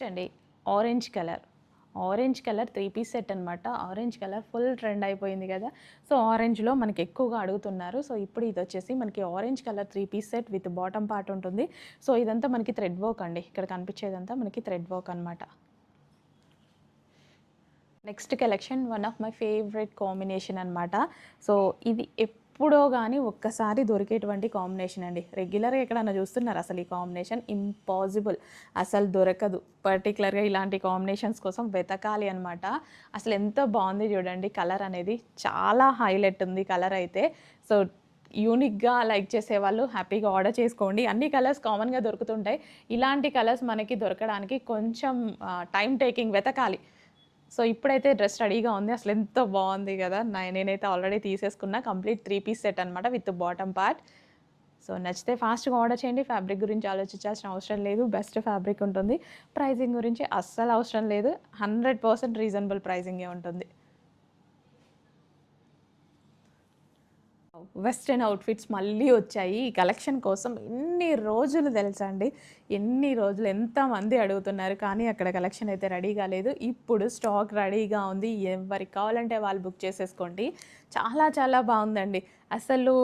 చూడండి అండి orange colour orange colour three piece set అనమాట ఆరెంజ్ కలర్ ఫుల్ ట్రెండ్ అయిపోయింది కదా. సో ఆరెంజ్లో మనకి ఎక్కువగా అడుగుతున్నారు. సో ఇప్పుడు ఇది వచ్చేసి మనకి orange colour three piece set with bottom part ఉంటుంది. సో ఇదంతా మనకి థ్రెడ్ వర్క్ అండి. ఇక్కడ కనిపించేదంతా మనకి థ్రెడ్ వర్క్ అనమాట next collection one of my favourite combination అనమాట సో ఇది ఎప్పుడో కానీ ఒక్కసారి దొరికేటువంటి కాంబినేషన్ అండి. రెగ్యులర్గా ఎక్కడన్నా చూస్తున్నారు? అసలు ఈ కాంబినేషన్ ఇంపాసిబుల్. అసలు దొరకదు. పర్టికులర్గా ఇలాంటి కాంబినేషన్స్ కోసం వెతకాలి అనమాట అసలు ఎంత బాగుంది చూడండి. కలర్ అనేది చాలా హైలైట్ ఉంది కలర్ అయితే. సో యూనిక్గా లైక్ చేసే వాళ్ళు హ్యాపీగా ఆర్డర్ చేసుకోండి. అన్ని కలర్స్ కామన్గా దొరుకుతుంటాయి. ఇలాంటి కలర్స్ మనకి దొరకడానికి కొంచెం టైం టేకింగ్ వెతకాలి. సో ఇప్పుడైతే డ్రెస్ రెడీగా ఉంది. అసలు ఎంత బాగుంది కదా. నేనైతే ఆల్రెడీ తీసేసుకున్నా కంప్లీట్ త్రీ పీస్ సెట్ అనమాట విత్ బాటమ్ పార్ట్. సో నచ్చితే ఫాస్ట్గా ఆర్డర్ చేయండి. ఫ్యాబ్రిక్ గురించి ఆలోచించాల్సిన అవసరం లేదు. బెస్ట్ ఫ్యాబ్రిక్ ఉంటుంది. ప్రైజింగ్ గురించి అస్సలు అవసరం లేదు. హండ్రెడ్ పర్సెంట్ రీజనబుల్ ప్రైజింగే ఉంటుంది. వెస్ట్రన్ అవుట్ఫిట్స్ మళ్ళీ వచ్చాయి. ఈ కలెక్షన్ కోసం ఎన్ని రోజులు తెలుసా అండి? ఎన్ని రోజులు? ఎంతమంది అడుగుతున్నారు కానీ అక్కడ కలెక్షన్ అయితే రెడీ కాలేదు ఇప్పుడు స్టాక్ రెడీగా ఉంది. ఎవరికి కావాలంటే వాళ్ళు బుక్ చేసేసుకోండి. చాలా చాలా బాగుందండి. అసలు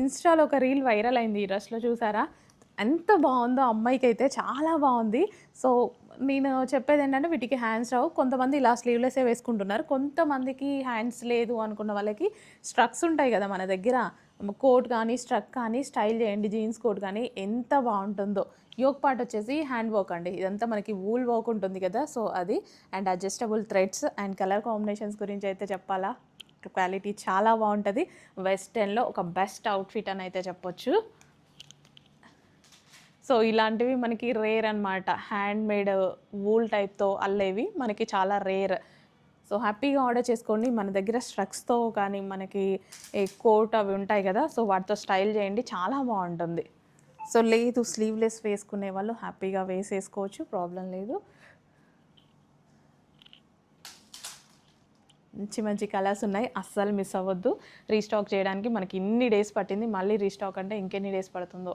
ఇన్స్టాలో ఒక రీల్ వైరల్ అయింది ఈ డ్రెస్లో చూసారా? ఎంత బాగుందో అమ్మాయికి అయితే చాలా బాగుంది. సో నేను చెప్పేది ఏంటంటే వీటికి హ్యాండ్స్ రావు. కొంతమంది ఇలా స్లీవ్లెస్సే వేసుకుంటున్నారు. కొంతమందికి హ్యాండ్స్ లేదు అనుకున్న వాళ్ళకి స్ట్రక్స్ ఉంటాయి కదా మన దగ్గర. కోట్ కానీ స్ట్రక్ కానీ స్టైల్ చేయండి. జీన్స్ కోట్ కానీ ఎంత బాగుంటుందో. యోగ్ పార్ట్ వచ్చేసి హ్యాండ్ వర్క్ అండి. ఇదంతా మనకి వూల్ వర్క్ ఉంటుంది కదా. సో అది and adjustable threads and colour combinations గురించి అయితే చెప్పాలా? క్వాలిటీ చాలా బాగుంటుంది. వెస్టర్న్లో ఒక బెస్ట్ అవుట్ఫిట్ అని అయితే చెప్పొచ్చు. సో ఇలాంటివి మనకి రేర్ అనమాట హ్యాండ్ మేడ్ వూల్ టైప్తో అల్లేవి మనకి చాలా రేర్ సో హ్యాపీగా ఆర్డర్ చేసుకోండి. మన దగ్గర స్ట్రక్స్తో కానీ మనకి ఏ కోట్ అవి ఉంటాయి కదా సో వాటితో స్టైల్ చేయండి. చాలా బాగుంటుంది. సో లేదు స్లీవ్లెస్ వేసుకునే వాళ్ళు హ్యాపీగా వేసేసుకోవచ్చు. ప్రాబ్లం లేదు. మంచి మంచి కలర్స్ ఉన్నాయి. అస్సలు మిస్ అవ్వద్దు. రీస్టాక్ చేయడానికి మనకి ఇన్ని డేస్ పట్టింది. మళ్ళీ రీస్టాక్ అంటే ఇంకెన్ని డేస్ పడుతుందో.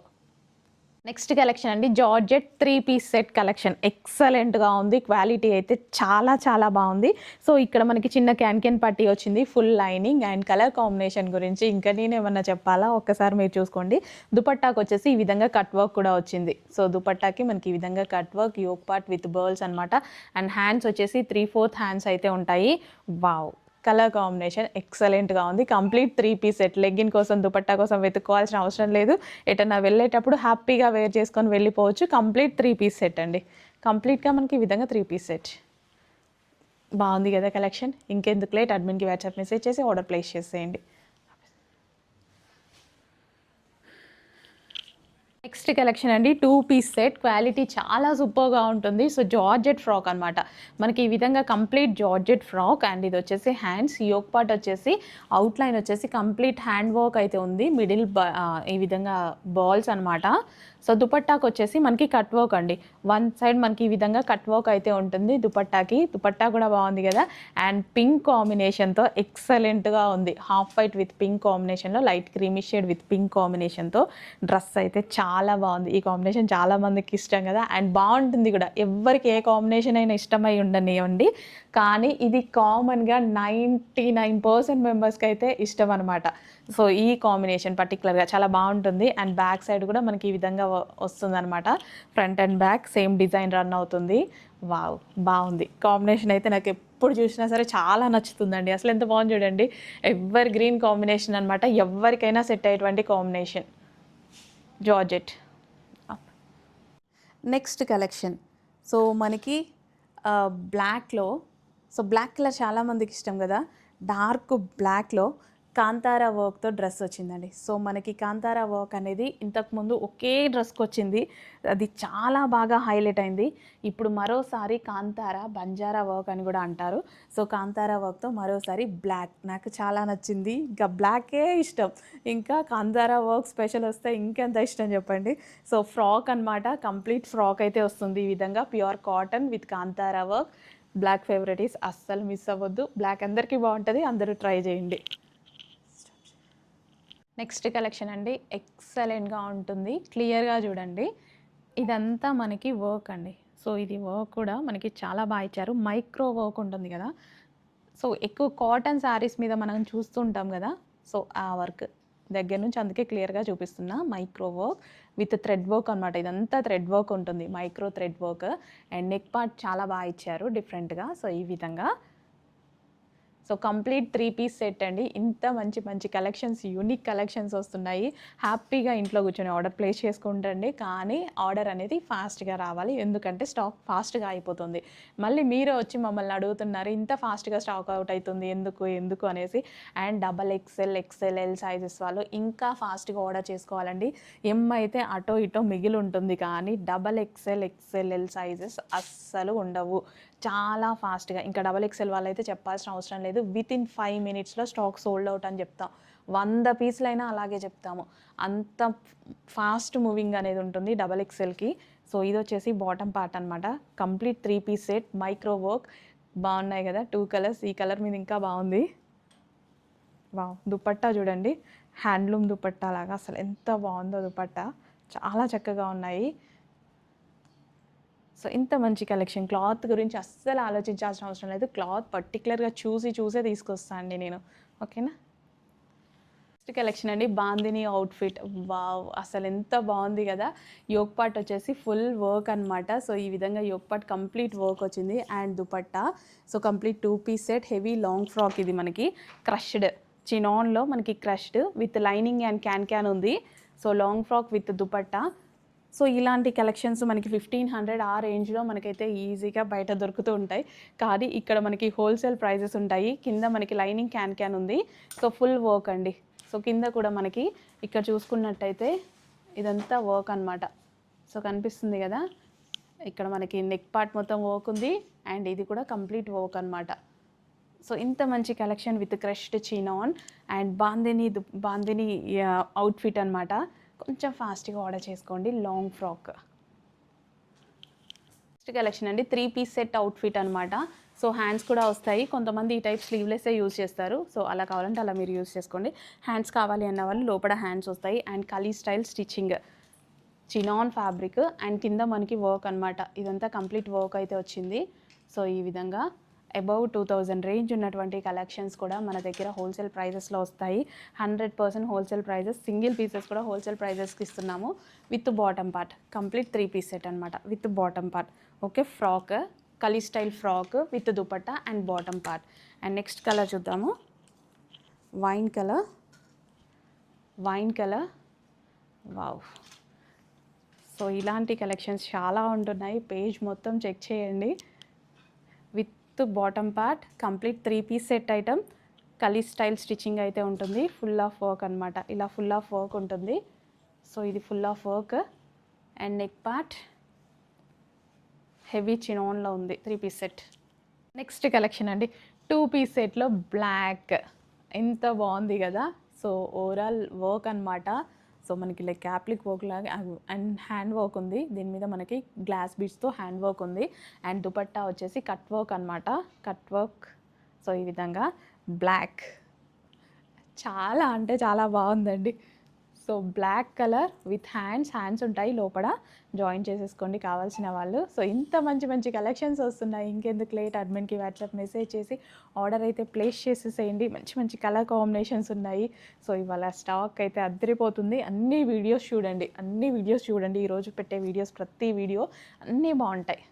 నెక్స్ట్ కలెక్షన్ అండి georgette three piece set collection. ఎక్సలెంట్గా ఉంది. క్వాలిటీ అయితే చాలా చాలా బాగుంది. సో ఇక్కడ మనకి చిన్న క్యాన్ క్యాన్ పట్టీ వచ్చింది. Full lining and colour combination గురించి ఇంకా నేను ఏమన్నా చెప్పాలా? ఒక్కసారి మీరు చూసుకోండి. దుపట్టాకు వచ్చేసి ఈ విధంగా కట్ వర్క్ కూడా వచ్చింది. సో దుపట్టాకి మనకి ఈ విధంగా cut work yoke part with burls అనమాట అండ్ హ్యాండ్స్ వచ్చేసి త్రీ ఫోర్త్ హ్యాండ్స్ అయితే ఉంటాయి. వావ్! కలర్ కాంబినేషన్ ఎక్సలెంట్గా ఉంది. Complete three piece set. Legging కోసం దుపట్టా కోసం వెతుక్కోవాల్సిన అవసరం లేదు. ఎటన్నా వెళ్ళేటప్పుడు హ్యాపీగా వేర్ చేసుకొని వెళ్ళిపోవచ్చు. కంప్లీట్ త్రీ పీస్ సెట్ అండి. కంప్లీట్గా మనకి ఈ విధంగా త్రీ పీస్ సెట్. బాగుంది కదా కలెక్షన్. ఇంకెందుకు లేట్? అడ్మిన్కి వాట్సాప్ మెసేజ్ చేసి ఆర్డర్ ప్లేస్ చేసేయండి. నెక్స్ట్ కలెక్షన్ అండి టూ పీస్ సెట్. క్వాలిటీ చాలా సూపర్గా ఉంటుంది. సో జార్జెట్ ఫ్రాక్ అనమాట మనకి ఈ విధంగా కంప్లీట్ జార్జెట్ ఫ్రాక్ అండ్ ఇది వచ్చేసి హ్యాండ్స్. యోక్ పార్ట్ వచ్చేసి అవుట్లైన్ వచ్చేసి కంప్లీట్ హ్యాండ్ వర్క్ అయితే ఉంది. మిడిల్ ఈ విధంగా బాల్స్ అనమాట సో దుపట్టాకి వచ్చేసి మనకి కట్ వర్క్ అండి. వన్ సైడ్ మనకి ఈ విధంగా కట్ వర్క్ అయితే ఉంటుంది దుపట్టాకి. దుపట్టా కూడా బాగుంది కదా. అండ్ పింక్ కాంబినేషన్తో ఎక్సలెంట్గా ఉంది. హాఫ్ వైట్ విత్ పింక్ కాంబినేషన్లో light creamy shade with pink కాంబినేషన్తో డ్రెస్ అయితే చాలా చాలా బాగుంది. ఈ కాంబినేషన్ చాలా మందికి ఇష్టం కదా. అండ్ బాగుంటుంది కూడా. ఎవరికి ఏ కాంబినేషన్ అయినా ఇష్టమై ఉండనివ్వండి. కానీ ఇది కామన్గా నైంటీ నైన్ పర్సెంట్ మెంబర్స్కి అయితే ఇష్టం అనమాట సో ఈ కాంబినేషన్ పర్టికులర్గా చాలా బాగుంటుంది. అండ్ బ్యాక్ సైడ్ కూడా మనకి ఈ విధంగా వస్తుంది అనమాట front and back same design run అవుతుంది. వావ్! బాగుంది. కాంబినేషన్ అయితే నాకు ఎప్పుడు చూసినా సరే చాలా నచ్చుతుందండి. అసలు ఎంత బాగుంది చూడండి. ఎవర్ గ్రీన్ కాంబినేషన్ అనమాట ఎవరికైనా సెట్ అయ్యేటువంటి combination. Georgette next collection so మనకి బ్లాక్లో సో బ్లాక్ కలర్ చాలామందికి ఇష్టం కదా. డార్క్ బ్లాక్లో కాంతారా వర్క్తో డ్రెస్ వచ్చిందండి. సో మనకి కాంతారా వర్క్ అనేది ఇంతకుముందు ఒకే డ్రెస్కి వచ్చింది. అది చాలా బాగా హైలైట్ అయింది. ఇప్పుడు మరోసారి కాంతారా బంజారా వర్క్ అని కూడా అంటారు. సో కాంతారా వర్క్తో మరోసారి బ్లాక్ నాకు చాలా నచ్చింది. ఇంకా బ్లాకే ఇష్టం. ఇంకా కాంతారా వర్క్ స్పెషల్ వస్తే ఇంకెంత ఇష్టం చెప్పండి. సో ఫ్రాక్ అన్నమాట. కంప్లీట్ ఫ్రాక్ అయితే వస్తుంది ఈ విధంగా. ప్యూర్ కాటన్ విత్ కాంతారా వర్క్. బ్లాక్ ఫేవరెటీస్ అస్సలు మిస్ అవ్వద్దు. బ్లాక్ అందరికీ బాగుంటుంది. అందరూ ట్రై చేయండి. నెక్స్ట్ కలెక్షన్ అండి ఎక్సలెంట్గా ఉంటుంది. క్లియర్గా చూడండి. ఇదంతా మనకి వర్క్ అండి. సో ఇది వర్క్ కూడా మనకి చాలా బాగా ఇచ్చారు. మైక్రో వర్క్ ఉంటుంది కదా. సో ఎక్కువ కాటన్ శారీస్ మీద మనం చూస్తుంటాం కదా. సో ఆ వర్క్ దగ్గర నుంచి అందుకే క్లియర్గా చూపిస్తున్నా. Micro work with thread work అనమాట ఇదంతా థ్రెడ్ వర్క్ ఉంటుంది. Micro thread work and neck part చాలా బాగా ఇచ్చారు డిఫరెంట్గా సో ఈ విధంగా so complete three piece set అండి. ఇంత మంచి మంచి కలెక్షన్స్ యూనిక్ కలెక్షన్స్ వస్తున్నాయి. హ్యాపీగా ఇంట్లో కూర్చొని ఆర్డర్ ప్లేస్ చేసుకుంటండి. కానీ ఆర్డర్ అనేది ఫాస్ట్గా రావాలి. ఎందుకంటే స్టాక్ ఫాస్ట్గా అయిపోతుంది. మళ్ళీ మీరే వచ్చి మమ్మల్ని అడుగుతున్నారు ఇంత ఫాస్ట్గా స్టాక్ అవుట్ అవుతుంది ఎందుకు ఎందుకు? అనేసి. And double XL XL L sizes వాళ్ళు ఇంకా ఫాస్ట్గా ఆర్డర్ చేసుకోవాలండి. ఎం అయితే అటో ఇటో మిగిలి ఉంటుంది. కానీ double XL XL L sizes అస్సలు ఉండవు. చాలా ఫాస్ట్గా ఇంకా డబల్ ఎక్స్ఎల్ వాళ్ళైతే చెప్పాల్సిన అవసరం లేదు. విత్ ఇన్ ఫైవ్ మినిట్స్లో స్టాక్ సోల్డ్ అవుట్ అని చెప్తాం. వంద పీసులైనా అలాగే చెప్తాము. అంత ఫాస్ట్ మూవింగ్ అనేది ఉంటుంది డబల్ ఎక్స్ఎల్కి సో ఇది వచ్చేసి బాటమ్ పార్ట్ అనమాట complete three piece set micro work బాగున్నాయి కదా? టూ కలర్స్ ఈ కలర్ మీద ఇంకా బాగుంది. వావ్ దుపట్టా చూడండి. హ్యాండ్లూమ్ దుపట్టా లాగా. అసలు ఎంత బాగుందో దుపట్టా. చాలా చక్కగా ఉన్నాయి. సో ఇంత మంచి కలెక్షన్. క్లాత్ గురించి అస్సలు ఆలోచించాల్సిన అవసరం లేదు. క్లాత్ పర్టికులర్గా చూసి చూసే తీసుకొస్తాను అండి నేను. ఓకేనా? నెక్స్ట్ కలెక్షన్ అండి. Bandhani outfit wow! అసలు ఎంత బాగుంది కదా! యోగ్ పార్ట్ వచ్చేసి ఫుల్ వర్క్ అనమాట సో ఈ విధంగా యోగ్ పార్ట్ కంప్లీట్ వర్క్ వచ్చింది. And dupatta. So complete two piece set. Heavy long frock ఇది మనకి. క్రష్డ్. చినాన్లో మనకి crushed with lining and can can ఉంది. So long frock with dupatta. So ఇలాంటి కలెక్షన్స్ మనకి ఫిఫ్టీన్ హండ్రెడ్ ఆ రేంజ్లో మనకైతే ఈజీగా బయట దొరుకుతూ ఉంటాయి. కానీ ఇక్కడ మనకి హోల్సేల్ ప్రైజెస్ ఉంటాయి. కింద మనకి లైనింగ్ క్యాన్ క్యాన్ ఉంది. సో ఫుల్ వర్క్ అండి. సో కింద కూడా మనకి ఇక్కడ చూసుకున్నట్టయితే ఇదంతా వర్క్ అన్నమాట. సో కనిపిస్తుంది కదా? ఇక్కడ మనకి నెక్ పార్ట్ మొత్తం వర్క్ ఉంది. అండ్ ఇది కూడా కంప్లీట్ వర్క్ అనమాట సో ఇంత మంచి collection with crushed chinon and bandhani దు- బాందిని అవుట్ఫిట్ అనమాట కొంచెం ఫాస్ట్గా ఆర్డర్ చేసుకోండి. Long frock. నెక్స్ట్ కలెక్షన్ అండి. త్రీ పీస్ సెట్ అవుట్ఫిట్ అనమాట సో హ్యాండ్స్ కూడా వస్తాయి. కొంతమంది ఈ టైప్ స్లీవ్లెస్సే యూజ్ చేస్తారు. సో అలా కావాలంటే అలా మీరు యూజ్ చేసుకోండి. హ్యాండ్స్ కావాలి అన్న వాళ్ళు లోపల హ్యాండ్స్ వస్తాయి. And kali style stitching. Chinon fabric. And కింద మనకి వర్క్ అనమాట ఇదంతా కంప్లీట్ వర్క్ అయితే వచ్చింది. సో ఈ విధంగా అబౌవ్ టూ థౌజండ్ రేంజ్ ఉన్నటువంటి కలెక్షన్స్ కూడా మన దగ్గర హోల్సేల్ ప్రైజెస్లో వస్తాయి. Hundred percent wholesale prizes single pieces కూడా హోల్సేల్ ప్రైజెస్కి ఇస్తున్నాము. With bottom part complete three piece set అనమాట with bottom part. Okay frock kali style frock with dupatta and bottom part. And next colour చూద్దాము. Wine colour. Wine colour. Wow. So ఇలాంటి collections చాలా ఉంటున్నాయి. Page మొత్తం check చేయండి. With bottom part complete three piece set item. Kali style stitching అయితే ఉంటుంది. Full of work అనమాట ఇలా ఫుల్ ఆఫ్ వర్క్ ఉంటుంది. సో ఇది full of work and neck part heavy చినోన్లో ఉంది. Three piece set next collection అండి. Two piece సెట్లో black ఎంత బాగుంది కదా. సో ఓవరాల్ వర్క్ అన్నమాట. సో మనకి లైక్ యాప్లిక్ వర్క్ లాగా అండ్ హ్యాండ్ వర్క్ ఉంది. దీని మీద మనకి గ్లాస్ బీడ్స్తో హ్యాండ్ వర్క్ ఉంది. అండ్ దుపట్టా వచ్చేసి కట్ వర్క్ అనమాట కట్ వర్క్ సో ఈ విధంగా. బ్లాక్ చాలా అంటే చాలా బాగుందండి. So black colour with hands hands ఉంటాయి లోపల. జాయిన్ చేసేసుకోండి కావాల్సిన వాళ్ళు. సో ఇంత మంచి మంచి కలెక్షన్స్ వస్తున్నాయి. ఇంకెందుకు లేట్? అడ్మిన్కి వాట్సాప్ మెసేజ్ చేసి ఆర్డర్ అయితే ప్లేస్ చేసేసేయండి. మంచి మంచి కలర్ కాంబినేషన్స్ ఉన్నాయి. సో ఇవాళ స్టాక్ అయితే అద్దరిపోతుంది. అన్ని వీడియోస్ చూడండి. అన్ని వీడియోస్ చూడండి. ఈరోజు పెట్టే వీడియోస్ ప్రతి వీడియో అన్నీ బాగుంటాయి.